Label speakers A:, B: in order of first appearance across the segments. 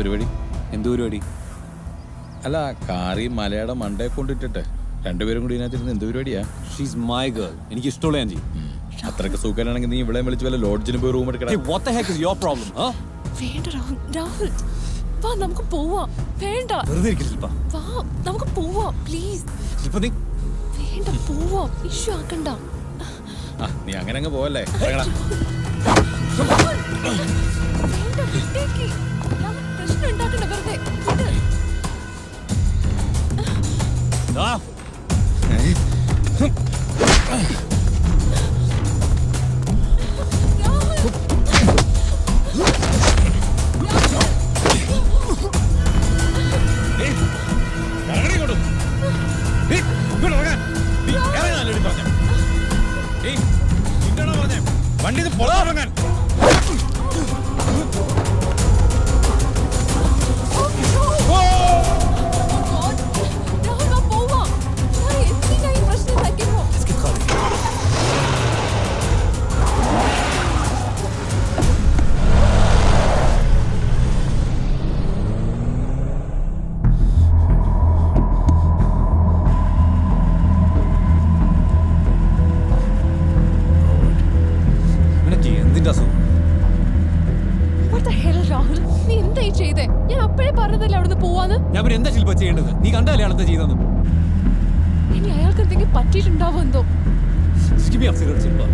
A: പരിപാടി?
B: എന്ത് പരിപാടി?
A: അല്ല കാറി മലയുടെ മണ്ടയെ കൊണ്ടിട്ടിട്ട് രണ്ടുപേരും കൂടി ഇതിനകത്തിരുന്ന് എന്ത് പരിപാടിയാ?
B: ഷീസ് മൈ ഗേൾ എനിക്ക് ഇഷ്ടമുള്ള ഞാൻ ചെയ്യും
A: അത്രയ്ക്ക് സൂക്കാനാണെങ്കിൽ നീ ഇവിടെ വിളിച്ച് വല്ല ലോഡ്ജിന് പോയി റൂം എടുക്കണം
B: Hey, what the heck is your problem?
C: വേണ്ട രാഹുൽ. രാഹുൽ വാ നമുക്ക് പോവാം. വേണ്ട.
B: വെറുതെ ഇരിക്കില്ല
C: വാ നമുക്ക് പോവാം പ്ലീസ്
B: ശില്പ നീ
C: വേണ്ട പോവാം. ഇഷ്യൂ ആക്കണ്ട.
A: ആ നീ അങ്ങനെ അങ്ങ് പോവല്ലേ.
C: വേണ്ട പ്രശ്നം ഉണ്ടാക്കണ്ട വെറുതെ
B: ആ,
C: രാഹുൽ
A: നീ
C: എന്തായി ചെയ്തേ? ഞാൻ അപ്പോഴേ പറഞ്ഞതല്ലേ അവിടുന്ന് പോവാന്ന്?
B: ഞാൻ പിന്നെ എന്താ ശില്പ ചെയ്യേണ്ടത്? നീ കണ്ടല്ലേ എന്താ ചെയ്തെന്ന്
C: ഇനി അയാൾക്ക് എന്തെങ്കിലും പറ്റിയിട്ടുണ്ടാവോ എന്തോ?
B: ശില്പ.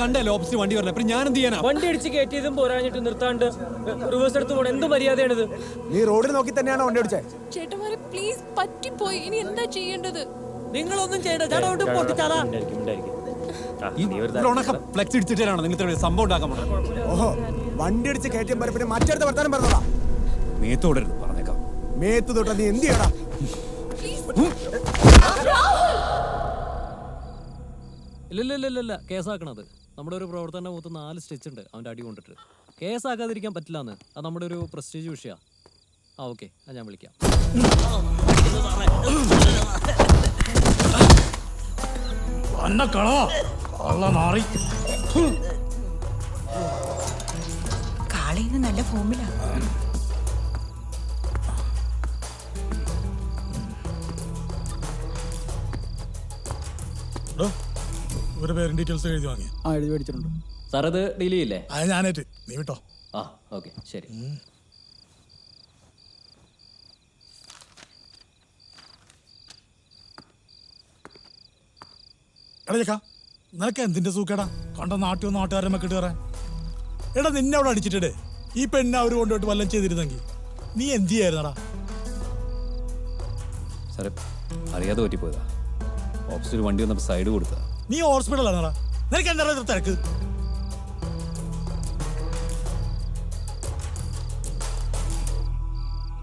B: കണ്ടല്ലേ ഓപ്പോസിറ്റ് വണ്ടി വരണം അപ്പൊ ഞാൻ എന്ത് ചെയ്യാനാ?
D: വണ്ടി അടിച്ച് കയറ്റിയതും പോരാഞ്ഞിട്ട് നിർത്താണ്ട് റിവേഴ്സ് എടുത്ത് പോകണം എന്ത് മര്യാദയാണിത്?
E: നീ റോഡിൽ നോക്കി തന്നെയാണോ വണ്ടി അടിച്ചത്
C: ചേട്ടന്മാരെ പ്ലീസ് പറ്റിപ്പോയി. ഇനി എന്താ ചെയ്യേണ്ടത്?
D: നിങ്ങളൊന്നും ചെയ്യണ്ട. ചേട്ടാ പൊട്ടിച്ചാലാ
B: ഈ ഉണക്ക ഫ്ലെക്സ് ഇടിച്ചിട്ടാണോ നിങ്ങൾ ഇത്ര സംഭവം ഉണ്ടാക്കാൻ
E: ഓഹോ വണ്ടി അടിച്ച് കയറ്റിയാൽ പോലെ പിന്നെ മറ്റടുത്ത വർത്താനം പറഞ്ഞതാ
B: മേത്തോടരുത് പറഞ്ഞേക്കാം.
E: മേത്ത് തൊട്ട നീ എന്ത് ചെയ്യടാ?
D: ഇല്ല ഇല്ല ഇല്ല ഇല്ല. കേസാക്കണത്. നമ്മുടെ ഒരു പ്രവർത്തന മുഖത്ത് നാല് സ്റ്റിച്ച് ഉണ്ട് അവന്റെ അടി കൊണ്ടിട്ട്. കേസാക്കാതിരിക്കാൻ പറ്റില്ലാന്ന്. അത് നമ്മുടെ ഒരു പ്രസ്റ്റീജ് വിഷയമാണ് ആ ഓക്കെ അത് ഞാൻ വിളിക്കാം.
F: കാളിന്ന് നല്ല ഫോമിലാ.
G: ഇവരുടെ പേരും ഡീറ്റെയിൽസ് എഴുതി വാങ്ങി.
E: ആ എഴുതി മേടിച്ചിട്ടുണ്ട്.
D: സാർ അത് ഡീൽ ചെയ്യില്ലേ?
G: അത് ഞാനേറ്റ്. നീ വിട്ടോ.
D: ആ ഓക്കെ ശരി.
G: എടാ ചേക്കാ നിനക്ക് എന്തിന്റെ സൂക്കേടാ? കണ്ട നാട്ടിയോ നാട്ടുകാരെ മക്കിട്ട് കയറാൻ എടാ നിന്നെ അവിടെ അടിച്ചിട്ടേ ഈ പെണ്ണ അവർ കൊണ്ടുപോയിട്ട് വല്ലതും ചെയ്തിരുന്നെങ്കിൽ നീ എന്ത് ചെയ്യായിരുന്നടാ?
B: സാറേ അറിയാതെ പറ്റിപ്പോയതാ. ഓപ്പോസിറ്റ് വണ്ടി വന്നപ്പോൾ സൈഡ് കൊടുത്തതാ.
G: നീ ഹോസ്പിറ്റലാണോടാ നിനക്ക് എന്താ ഇത്ര തിരക്ക്?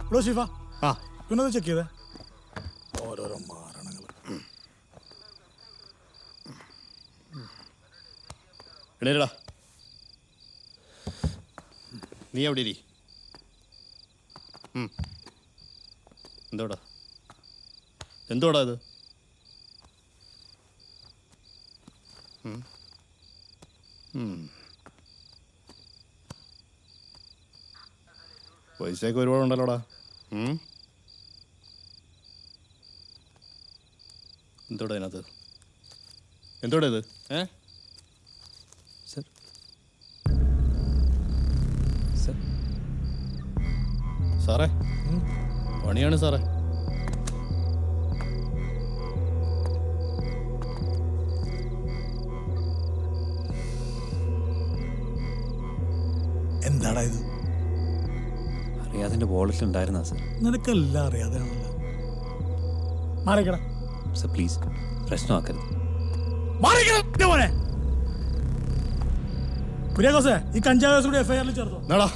G: ഹലോ ഷിഫ ആ. പിന്നെ ചെക്ക് ചെയ്തേ. ഓരോരോ മാരണങ്ങൾ
H: എണീരടാ നീ എവിടെ ഇരി? ഉം. എന്തോടാ? എന്തോടാ ഇത് ഉം. ഉം. പൈസയൊക്കെ ഒരുപാടുണ്ടല്ലോടാ. ഉണ്ടല്ലോടാ എന്തോടാ അതിനകത്ത് എന്തോടാ ഇത്? ഏ?
B: സർ.
H: സാറേ? പണിയാണ് സാറേ.
G: എന്താടാ ഇത്?
B: അറിയാതെ വാളറ്റിൽ ഉണ്ടായിരുന്ന സർ.
G: നിനക്കെല്ലാം അറിയാതെയാണല്ലോ മാറിക്കട.
B: സർ പ്ലീസ് പ്രശ്നമാക്കരുത്.
G: മാറിക്കട മോനെ. കുര്യാക്കോസേ ഈ കഞ്ചാവ് കേസ് കൂടി എഫ്ഐആറിൽ ചേർത്തോ.
H: നാടാ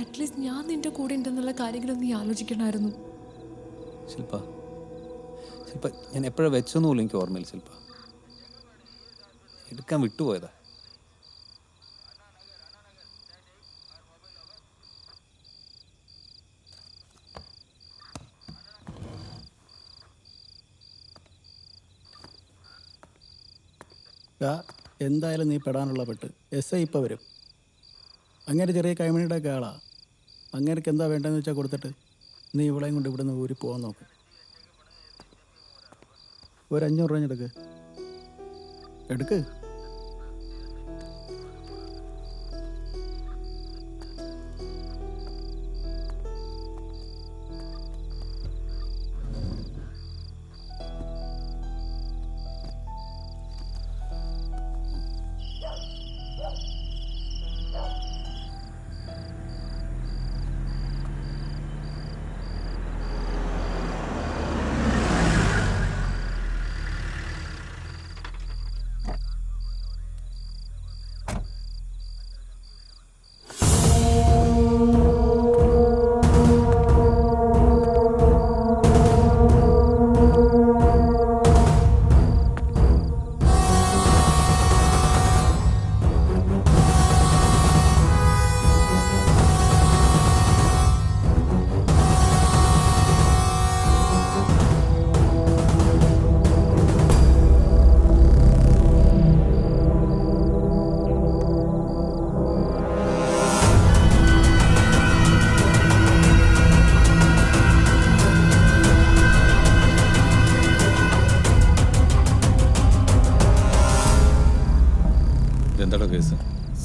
C: അറ്റ്ലീസ്റ്റ് ഞാൻ നിന്റെ കൂടെ ഉണ്ടെന്നുള്ള കാര്യങ്ങളൊന്നും നീ ആലോചിക്കണമായിരുന്നു.
B: ശില്പ ഞാൻ എപ്പോഴാണ് വെച്ചൊന്നുമില്ല എനിക്ക് ഓർമ്മയിൽ ശില്പ. എടുക്കാൻ വിട്ടുപോയതാ.
I: എന്തായാലും നീ പെടാനുള്ള പെട്ട്. എസ് ഐ ഇപ്പം വരും. അങ്ങനെ ചെറിയ കൈമണിയുടെ ഒക്കെ ആളാ എന്താ വേണ്ടതെന്ന് വെച്ചാൽ കൊടുത്തിട്ട് നീ ഇവളെയും കൊണ്ട് ഇവിടുന്ന് ഊരി പോകാൻ നോക്ക്. ഒരു അഞ്ഞൂറ് രൂപ എടുക്ക്. എടുക്ക്.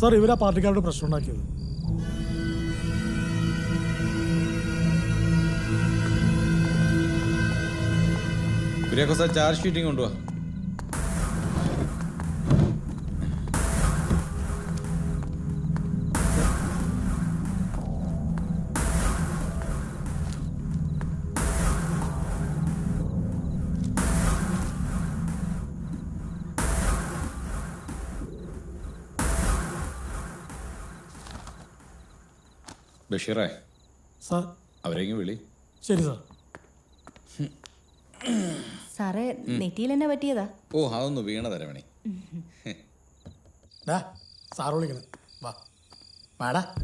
G: സാർ ഇവരാ പാർട്ടിക്കാരുടെ പ്രശ്നം ഉണ്ടാക്കിയത്.
A: കുര്യാക്കോസ ചാർജ് ഷീറ്റിംഗ് കൊണ്ടുപോവാ. ബഷീറേ.
G: സാർ.
A: അവരെങ്കിലും വിളി.
G: ശരി സാർ.
F: സാറേ നെറ്റിയിൽ എന്നെ പറ്റിയതാ?
A: ഓ അതൊന്ന് വീണ തരവണി
G: വിളിക്കണം. വാ. വാടാ.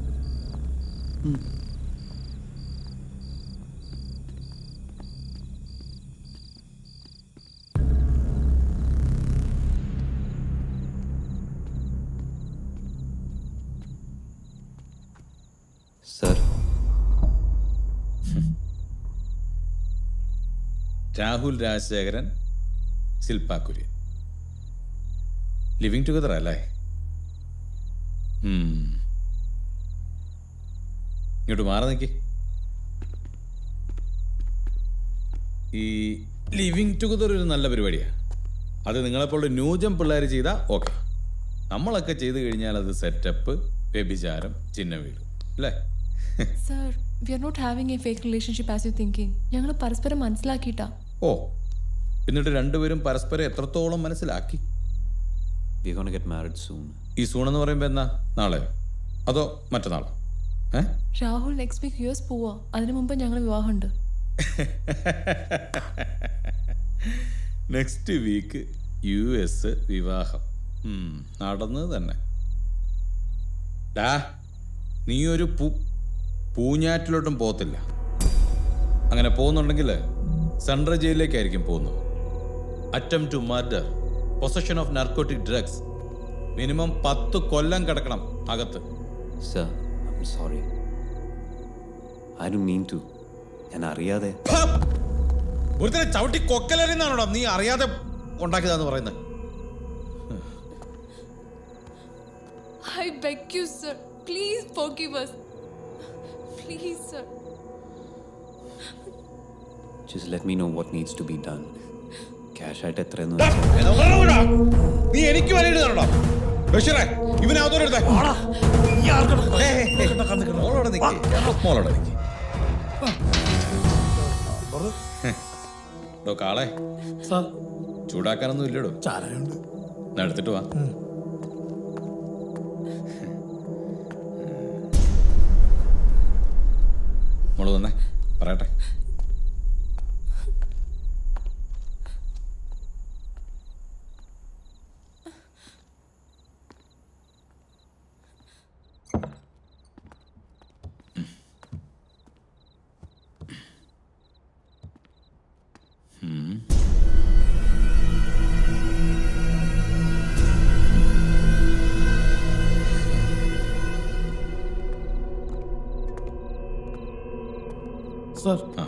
A: രാഹുൽ രാജശേഖരൻ ശില്പ കുര്യൻ. ലിവിങ് ടുഗദർ അല്ലേ? ഇങ്ങോട്ട് മാറി നിൽക്കി ഈ ലിവിങ് ടുഗദർ ഒരു നല്ല പരിപാടിയാണ് അത് നിങ്ങളെപ്പോലുള്ള ന്യൂജം പിള്ളേർ ചെയ്താൽ ഓക്കെ നമ്മളൊക്കെ ചെയ്തു കഴിഞ്ഞാൽ അത് സെറ്റപ്പ് വ്യഭിചാരം ചിഹ്ന വീട് അല്ലേ?
C: Sir we are not having a fake relationship as you thinking ഞങ്ങൾ പരസ്പരം മനസ്സിലാക്കിയിട്ടാ.
A: ഓ എന്നിട്ട് രണ്ടുപേരും പരസ്പരം എത്രത്തോളം മനസ്സിലാക്കി?
B: ഈ സൂൺ
A: എന്ന് പറയുമ്പോ പറയുമ്പോൾ എന്നാ? നാളെ? അതോ മറ്റന്നാളോ?
C: Rahul next week U S പോവാ. അതിനു മുമ്പ് ഞങ്ങൾ വിവാഹമുണ്ട്.
A: നെക്സ്റ്റ് വീക്ക് യു എസ് വിവാഹം. നടന്നത് തന്നെ. ഡാ നീ ഒരു പൂ പൂഞ്ഞാറ്റിലോട്ടും പോത്തില്ല അങ്ങനെ പോകുന്നുണ്ടെങ്കിൽ സെൻട്രൽ ജയിലിലേക്കായിരിക്കും പോകുന്നത്. Attempt to murder possession of narcotic drugs minimum പത്ത് കൊല്ലം കിടക്കണം അകത്ത്.
B: Sir I sorry I do mean to ഞാൻ അറിയാതെ
A: ഒരുത്തരെ ചവിട്ടി കൊക്കലറിന്നാണോടാ നീ അറിയാതെ ഉണ്ടാക്കിയതാന്ന് പറയുന്നത്
C: I beg you sir please forgive us. Please sir
B: just let me know what needs to be done cash ആയിട്ട് എത്രയെന്ന്.
A: നീ എനിക്ക് വലയിടുന്നുണ്ടോ ബഷീറേ ഇവനകത്തോരെടുത്തേ മോളോടെ നിക്ക്. മോളോടെ നിക്ക്. ഡോ കാളെ. ചൂടാക്കാനൊന്നും ഇല്ലടോ.
G: ചാരയുണ്ട്.
A: എടുത്തിട്ട് വാ. മോൾ വന്നേ. പറയട്ടെ.
G: സാർ.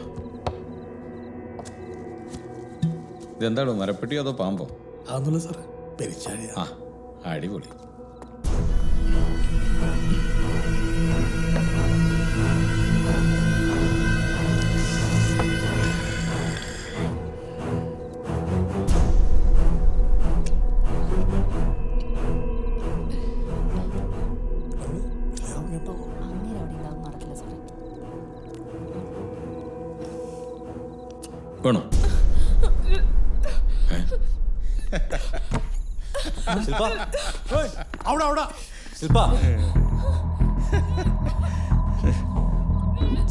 A: ഇതെന്താണോ മരപ്പെട്ടിയോ അതോ പാമ്പോ?
G: അതൊന്നുമില്ല സാറേ. പെരിച്ചാഴിയാ.
A: ആ അടിപൊളി. വേണോ?
G: അവിടെ അവിടെ.
B: ശില്പ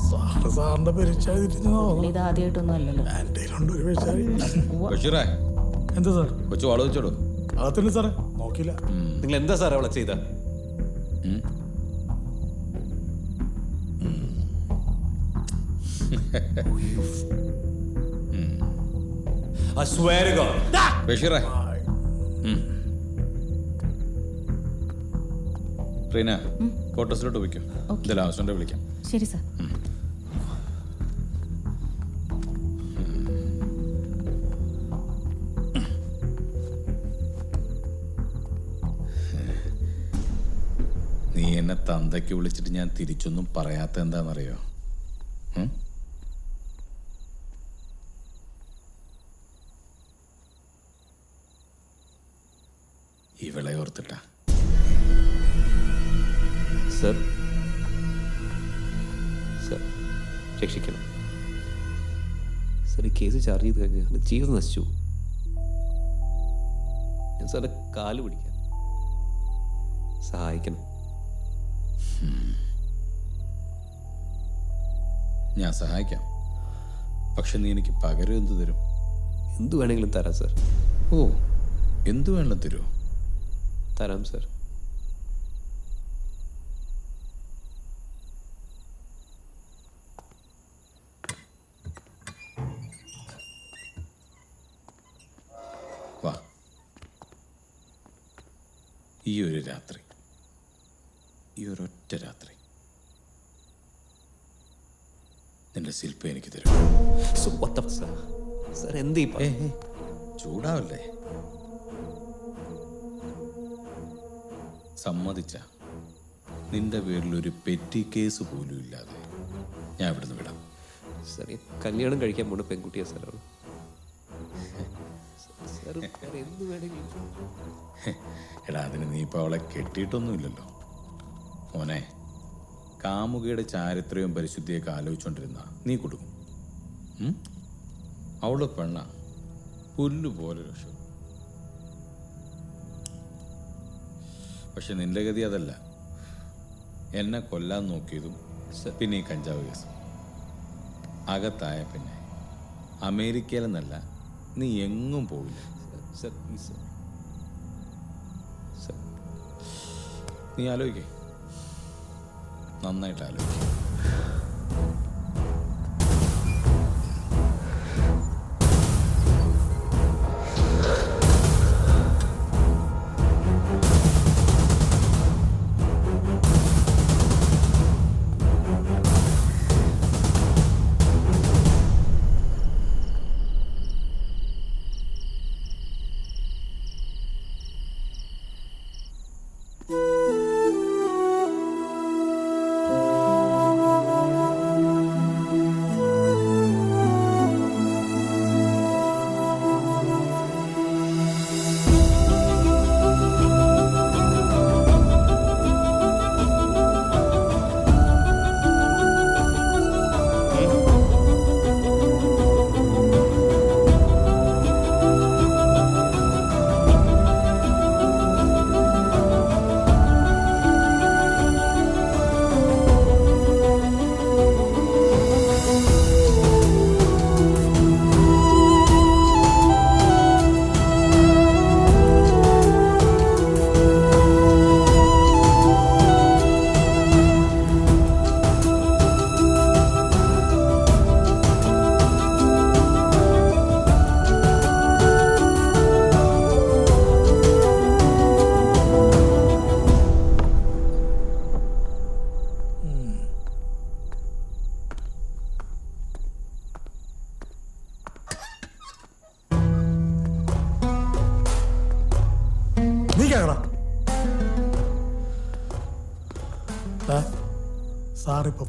G: സാറ് സാറിന്റെ പെരിച്ചാഴി തിരിഞ്ഞോ
F: ഇത് ആദ്യമായിട്ടൊന്നും അല്ലല്ലോ.
G: എന്റെ കയ്യിലുണ്ട് ഒരു പെരിച്ചാഴി
A: ബഷീറേ
G: എന്താ സാർ?
A: കൊച്ചു വാള വെച്ചോടോ
G: അകത്തുണ്ട് സാറേ. നോക്കിയില്ല.
B: നിങ്ങൾ എന്താ സാറേ അവളെ ചെയ്ത?
A: ബഷീറേ. ഉം. റീന ക്വാർട്ടേഴ്സിലോട്ട് വയ്ക്കും ഇതിൽ ആവശ്യമുണ്ടെ വിളിക്കാം.
F: ശരി സർ.
A: നീ എന്നെ തന്തയ്ക്ക് വിളിച്ചിട്ട് ഞാൻ തിരിച്ചൊന്നും പറയാത്ത എന്താണെന്നറിയോ?
B: എന്റെ ജീവിതം നശിച്ചു ഞാൻ സാറെ കാൽ പിടിക്കാൻ സഹായിക്കണം.
A: ഞാൻ സഹായിക്കാം. പക്ഷെ നീ എനിക്ക് പകരം എന്ത് തരും?
B: എന്തു വേണമെങ്കിലും തരാം സർ.
A: ഓ എന്തു വേണമെങ്കിലും തരുമോ
B: തരാം സർ.
A: നിന്റെ പേരിൽ ഒരു പെറ്റി കേസ് പോലും ഇല്ലാതെ ഞാൻ ഇവിടുന്ന് വിടാം.
B: സർ കല്യാണം കഴിക്കാൻ പോണ പെൺകുട്ടിയാ വേണമെങ്കിലും
A: എടാ അതിന് നീ ഇപ്പോൾ അവളെ കെട്ടിയിട്ടൊന്നുമില്ലല്ലോ. മോനെ കാമുകയുടെ ചാരിത്രവും പരിശുദ്ധിയൊക്കെ ആലോചിച്ചുകൊണ്ടിരുന്ന നീ കൊടുക്കും? അവൾ പെണ്ണ പുല്ലുപോലെ രക്ഷ പക്ഷെ നിന്റെ ഗതി അതല്ല. എന്നെ കൊല്ലാൻ നോക്കിയതും പിന്നെ ഈ കഞ്ചാവ് കേസ്. അകത്തായ പിന്നെ. അമേരിക്കയിലെന്നല്ല നീ എങ്ങും പോവില്ല.
B: സർ സർ
A: നീ ആലോചിക്കേ. നന്നായിട്ട് ആലോചിക്കും.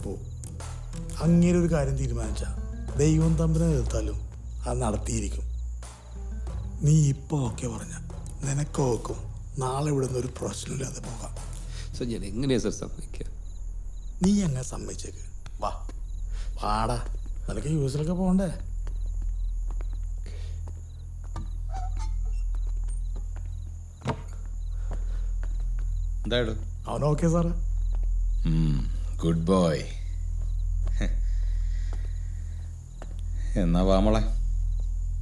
G: പോ അങ്ങനെ ഒരു കാര്യം തീരുമാനിച്ച ദൈവം തമ്പിനെ എതിർത്താലും അത് നടത്തിയിരിക്കും. നീ ഇപ്പോൾ ഓക്കെ പറഞ്ഞ. നിനക്ക് ഓക്കും. നാളെ നിന്ന് ഒരു പ്രശ്നമില്ലാതെ പോകാം.
B: സർ ഞാൻ എങ്ങനെയാ സർ സമ്മതിക്കുക?
G: നീ അങ്ങനെ സമ്മതിച്ചേക്ക്? വാ. വാടാ. നിനക്ക് യൂസിലൊക്കെ പോകണ്ടേ?
A: എന്തായാലും
G: അവൻ ഓക്കെ സാറേ.
A: ഗുഡ് ബോയ് എന്നാ വാമളെ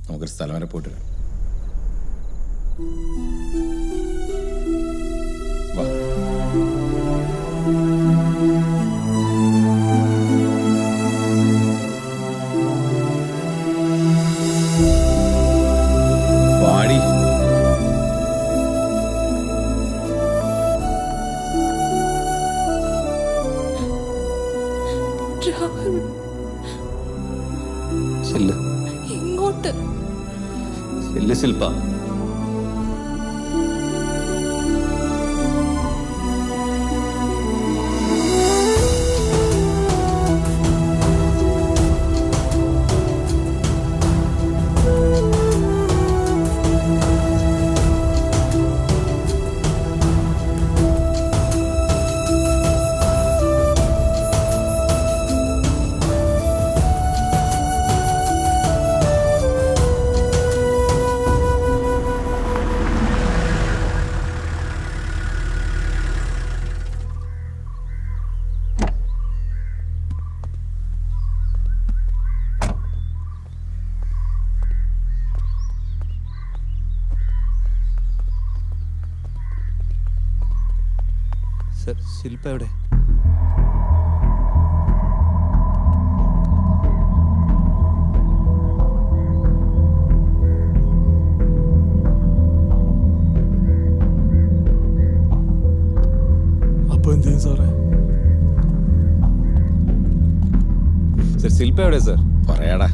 A: നമുക്കൊരു സ്ഥലം വരെ പോയിട്ട്
B: ಶಿಲ್ಪ ശില്പ എവിടെ?
G: അപ്പൊ എന്ത് ചെയ്യും സാറേ?
B: സർ ശില്പ എവിടെ സർ?
A: പറയാടാ.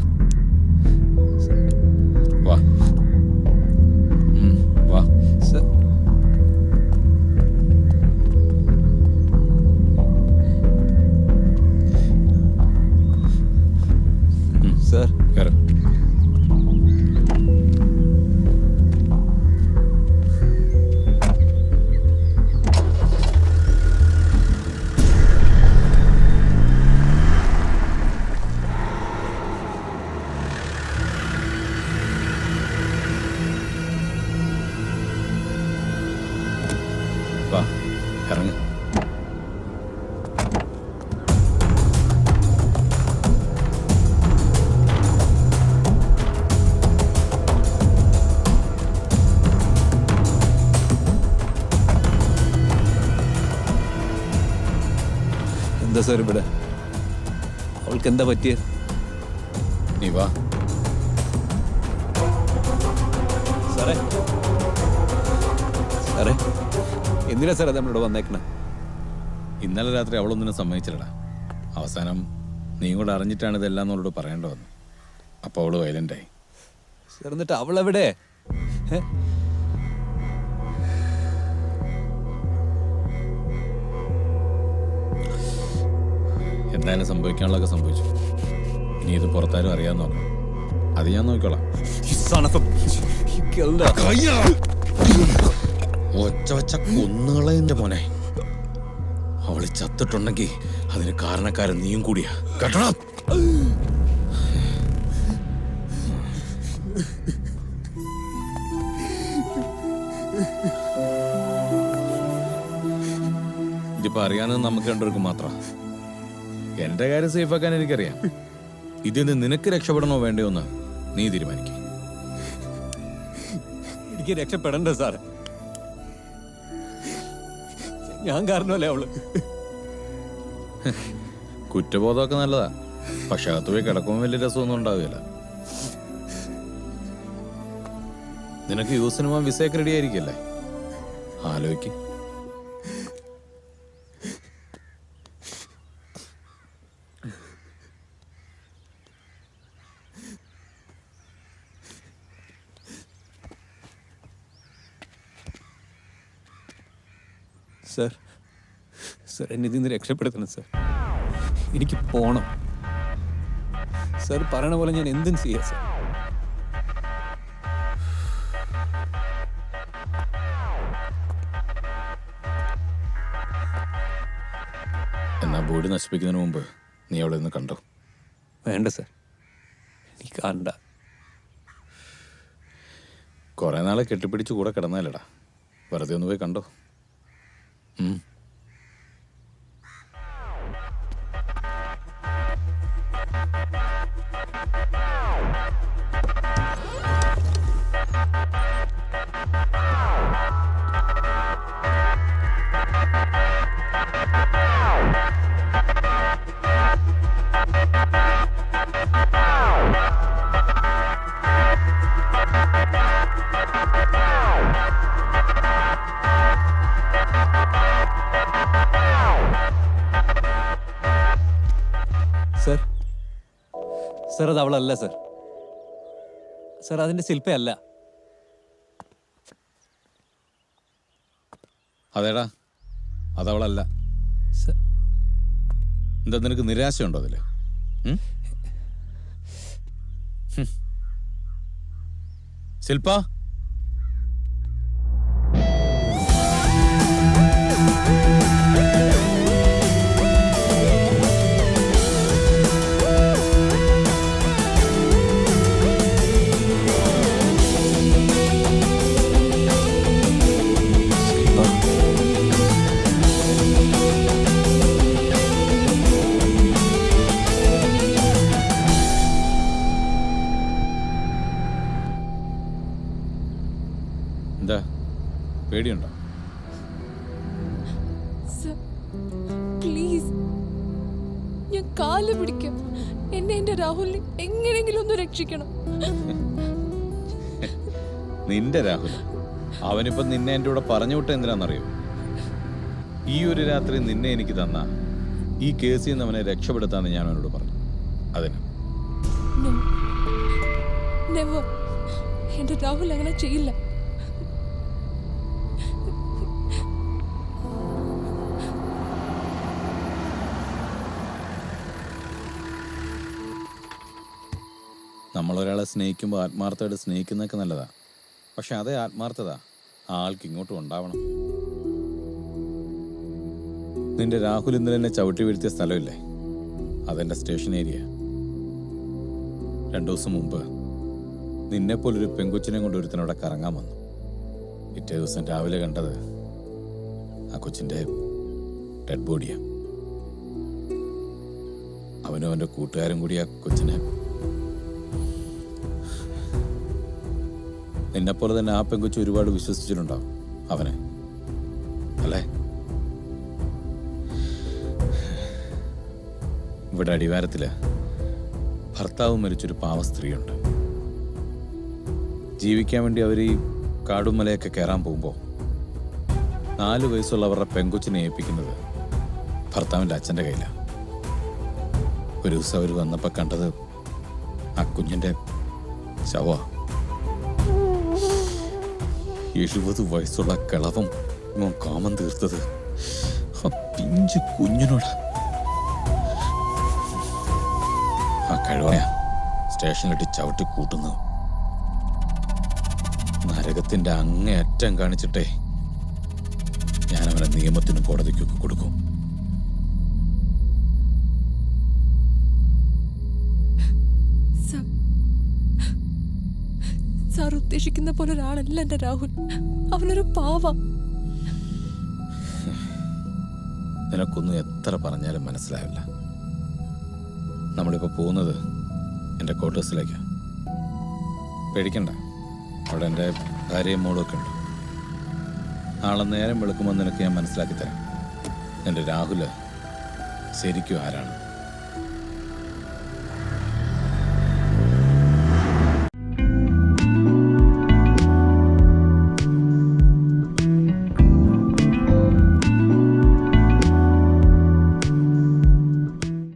B: സർ ഇവിടെ. അവൾക്ക് എന്താ പറ്റിയത്
A: നീ വാ.
B: സാറേ. സാറേ എന്തിനാ സാറേ നമ്മളിവിടെ വന്നേക്കണ?
A: ഇന്നലെ രാത്രി അവളൊന്നിനും സമ്മതിച്ചില്ലടാ. അവസാനം നീ കൂടെ അറിഞ്ഞിട്ടാണ് ഇതെല്ലാം എന്നോട് പറയേണ്ട വന്നു അപ്പോൾ അവൾ വയലന്റായി
B: സാർ എന്നിട്ട് അവളെവിടെ?
A: എന്തായാലും സംഭവിക്കാനുള്ളതൊക്കെ സംഭവിച്ചു. ഇനി ഇത് പുറത്താരും അറിയാന്ന് പറഞ്ഞു അത് ഞാൻ നോക്കിക്കോളാം. ഒച്ച വച്ച കൊന്നുകളെന്റെ മോനെ. അവൾ ചത്തിട്ടുണ്ടെങ്കിൽ അതിന് കാരണക്കാരൻ നീയും കൂടിയാ. കേട്ടോ ഇതിപ്പോ അറിയാനും നമുക്ക് രണ്ടുപേർക്കും മാത്രം. എന്റെ കാര്യം സേഫാക്കാൻ എനിക്കറിയാം. ഇതിൽ നിന്ന് നിനക്ക് രക്ഷപ്പെടണോ വേണ്ടയോ എന്ന് നീ തീരുമാനിക്കും.
B: എനിക്ക് രക്ഷപ്പെടണ്ട സാർ ഞാൻ കാരണമല്ലേ അവൾ?
A: കുറ്റബോധമൊക്കെ നല്ലതാ. പക്ഷെ അകത്ത് പോയി കിടക്കുമ്പോൾ വലിയ രസമൊന്നും ഉണ്ടാവില്ല. നിനക്ക് യൂസിനുമാൻ സിനിമ വിസയൊക്കെ റെഡി ആയിരിക്കല്ലേ? ആലോചിക്ക്.
B: സർ. സർ എന്നെ ഇതിൽ നിന്ന് രക്ഷപ്പെടുത്തണം സർ. എനിക്ക് പോണം. സർ പറയണ പോലെ ഞാൻ എന്തും ചെയ്യാം സാർ.
A: എന്നാ ബോഡി നശിപ്പിക്കുന്നതിന് മുമ്പ് നീ അവിടെ നിന്ന് കണ്ടോ?
B: വേണ്ട സർ. നീ കണ്ട.
A: കുറെ നാളെ കെട്ടിപ്പിടിച്ച് കൂടെ കിടന്നാലടാ. വെറുതെ ഒന്ന് പോയി കണ്ടോ? ഉം.
B: സർ അത് അവളല്ല സർ സർ അതിന്റെ ശില്പയല്ല.
A: അതേടാ അതവളല്ല. എന്താ നിനക്ക് നിരാശയുണ്ടോ അതിൽ? ശില്പ? അവനിപ്പം നിന്നെ എന്റെ കൂടെ പറഞ്ഞു വിട്ട എന്തിനാണെന്നറിയോ? ഈ ഒരു രാത്രി നിന്നെ എനിക്ക് തന്ന ഈ കേസിൽ നിന്ന് അവനെ രക്ഷപ്പെടുത്താന്ന് ഞാൻ അവനോട് പറഞ്ഞു. അതിന്.
C: എന്റെ രാഹുൽ അങ്ങനെ ചെയ്യില്ല.
A: നമ്മളൊരാളെ സ്നേഹിക്കുമ്പോൾ ആത്മാർത്ഥമായിട്ട് സ്നേഹിക്കുന്നതൊക്കെ നല്ലതാ. പക്ഷെ അതേ ആത്മാർത്ഥത. ആൾക്ക് ഇങ്ങോട്ടും ഉണ്ടാവണം. നിന്റെ രാഹുൽ ഇന്നലെ എന്നെ ചവിട്ടി വീഴ്ത്തിയ സ്ഥലമില്ലേ? അതെന്റെ സ്റ്റേഷൻ ഏരിയ. രണ്ടു ദിവസം മുമ്പ് നിന്നെപ്പോലൊരു പെങ്കൊച്ചിനെ കൊണ്ട് ഒരുത്തനവിടെ കറങ്ങാൻ വന്നു. പിറ്റേ ദിവസം രാവിലെ കണ്ടത് ആ കൊച്ചിന്റെ ഡെഡ് ബോഡിയാ. അവനും അവന്റെ കൂട്ടുകാരും കൂടി ആ കൊച്ചിനെ നിന്നെപ്പോലെ തന്നെ ആ പെങ്കുച്ച് ഒരുപാട് വിശ്വസിച്ചിട്ടുണ്ടാവും അവനെ. അല്ലേ? ഇവിടെ അടിവാരത്തിൽ ഭർത്താവ് മരിച്ചൊരു പാവ സ്ത്രീയുണ്ട്. ജീവിക്കാൻ വേണ്ടി അവർ ഈ കാടും മലയൊക്കെ കയറാൻ പോകുമ്പോൾ നാല് വയസ്സുള്ള അവരുടെ പെങ്കൊച്ചിനെ ഏൽപ്പിക്കുന്നത് ഭർത്താവിന്റെ അച്ഛന്റെ കയ്യിലാണ് ഒരു ദിവസം അവർ വന്നപ്പോൾ കണ്ടത് ആ കുഞ്ഞിന്റെ ശവ എഴുപത് വയസ്സുള്ള കിളവം ഇവൻ കാമം തീർത്തത്. ആ പിഞ്ചു കുഞ്ഞിനോട്. ആ കഴിവയ സ്റ്റേഷനിലിട്ട് ചവിട്ടി കൂട്ടുന്നു. നരകത്തിന്റെ അങ്ങേയറ്റം കാണിച്ചിട്ടേ ഞാൻ അവനെ നിയമത്തിനും കോടതിക്കൊക്കെ കൊടുക്കും.
C: ഉദ്ദേശിക്കുന്ന പോലെ ഒരാളല്ല എന്റെ രാഹുൽ. അവനൊരു പാവ.
A: നിനക്കൊന്നും എത്ര പറഞ്ഞാലും മനസ്സിലാവില്ല. നമ്മളിപ്പോൾ പോകുന്നത് എന്റെ ക്വാർട്ടേഴ്സിലേക്കാണ് പേടിക്കണ്ട. അവിടെ എന്റെ ഭാര്യയും മോളും ഒക്കെ ഉണ്ട്. നാളെ നേരം വെളുക്കുമ്പോൾ നിനക്ക് ഞാൻ മനസ്സിലാക്കി തരാം. എന്റെ രാഹുൽ ശരിക്കും ആരാണ്?